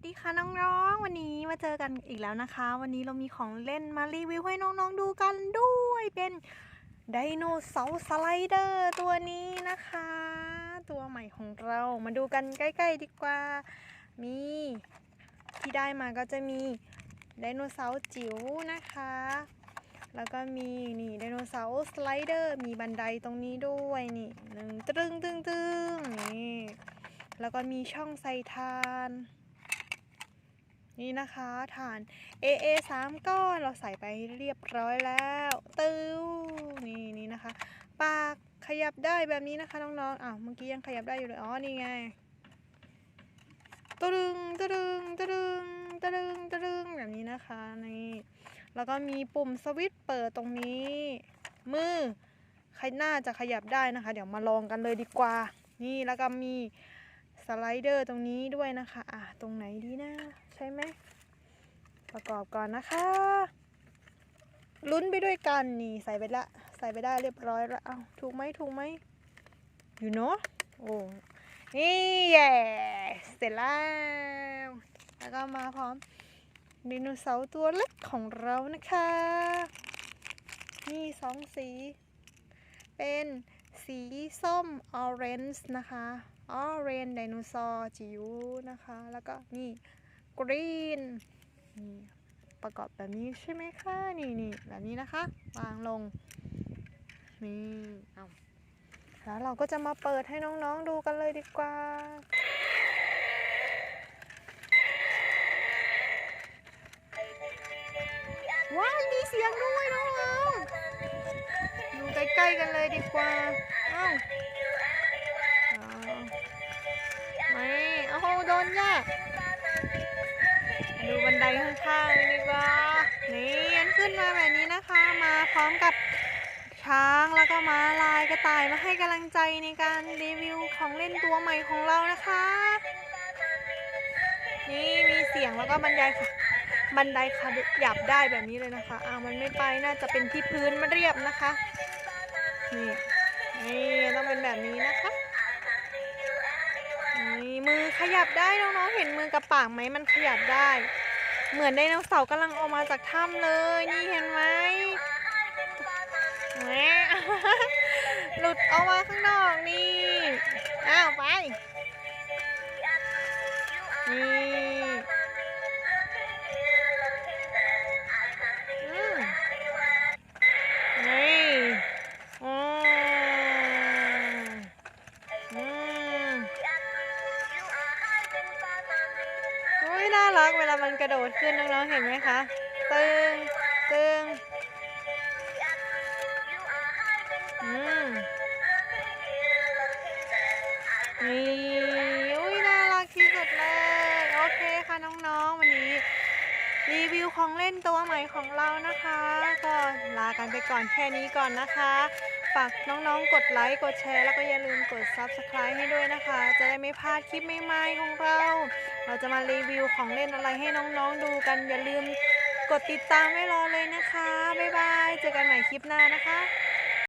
สดีค่ะน้องๆ วันนี้มาเจอกันอีกแล้วนะคะ วันนี้เรามีของเล่นมารีวิวให้น้องๆดูกันด้วยเป็นไดโนเสาร์สไลเดอร์ตัวนี้นะคะ ตัวใหม่ของเรามาดูกันใกล้ๆดีกว่า มีที่ได้มาก็จะมีไดโนเสาร์จิ๋วนะคะ แล้วก็มีนี่ไดโนเสาร์สไลเดอร์มีบันไดตรงนี้ด้วยนี่หนึ่งตึงตึงตึงนี่แล้วก็มีช่องใส่ทาน นี่นะคะฐาน AA 3ก้อนเราใส่ไปเรียบร้อยแล้วตื้อนี่นี่นะคะ ปากขยับได้แบบนี้นะคะน้องๆอ้าวเมื่อกี้ยังขยับได้อยู่เลยอ๋อนี่ไงตะดึงตะดึงตะดึงตะดึงตะดึงแบบนี้นะคะนี่แล้วก็มีปุ่มสวิตช์เปิดตรงนี้ มือใครน่าจะขยับได้นะคะ เดี๋ยวมาลองกันเลยดีกว่า นี่แล้วก็มีสไลเดอร์ตรงนี้ด้วยนะคะ อะ ตรงไหนดีนะ ช่ไหมประกอบก่อนนะคะ ลุ้นไปด้วยกันนี่ใส่ไปละ ใส่ไปได้เรียบร้อยแล้วเอาถูกไหมถูกไหมอยู่เนาะโอ้นี่แย่เสร็จแล้ว แล้วก็มาพร้อมไดโนเสาร์ตัวเล็กของเรานะคะนี่สองสี เป็นสีส้มออเรนจ์นะคะออเรนไดโนเสาร์จิ๋วนะคะ แล้วก็นี่ กรีนนี่ประกอบแบบนี้ใช่ไหมคะนี่นี่แบบนี้นะคะ วางลงนี่เอาแล้วเราก็จะมาเปิดให้น้องๆดูกันเลยดีกว่าว้าวมีเสียงด้วยน้องๆดูใกล้ๆกันเลยดีกว่าเอ้าเอาไม่โอ้โหโดนยาก ข้างๆดีกว่านี่ยันขึ้นมาแบบนี้นะคะ มาพร้อมกับช้างแล้วก็ม้าลายกระต่ายมาให้กำลังใจในการรีวิวของเล่นตัวใหม่ของเรานะคะ นี่มีเสียงแล้วก็บรรยายค่ะบันไดขยับได้แบบนี้เลยนะคะอ่ามันไม่ไปน่าจะเป็นที่พื้นมันเรียบนะคะ นี่นี่ต้องเป็นแบบนี้นะคะนี่มือขยับได้น้องๆเห็นมือกับปากไหมมันขยับได้ เหมือนไดโนเสาร์กำลังออกมาจากถ้ำเลย นี่เห็นไหมแหมหลุดออกมาข้างนอกนี่ อ้าว ไป รักเวลามันกระโดดขึ้นน้องๆเห็นไหมคะตึงตึงอืมนี่อุ้ยน่ารักที่สุดเลย โอเคค่ะน้องๆวันนี้ รีวิวของเล่นตัวใหม่ของเรานะคะ ก็ลากันไปก่อนแค่นี้ก่อนนะคะ ฝากน้องๆ กดไลค์กดแชร์ แล้วก็อย่าลืมกด Subscribe ให้ด้วยนะคะ จะได้ไม่พลาดคลิปใหม่ๆของเรา เราจะมารีวิวของเล่นอะไรให้น้องๆดูกันอย่าลืมกดติดตามไว้รอเลยนะคะ บ๊ายบาย เจอกันใหม่คลิปหน้านะคะ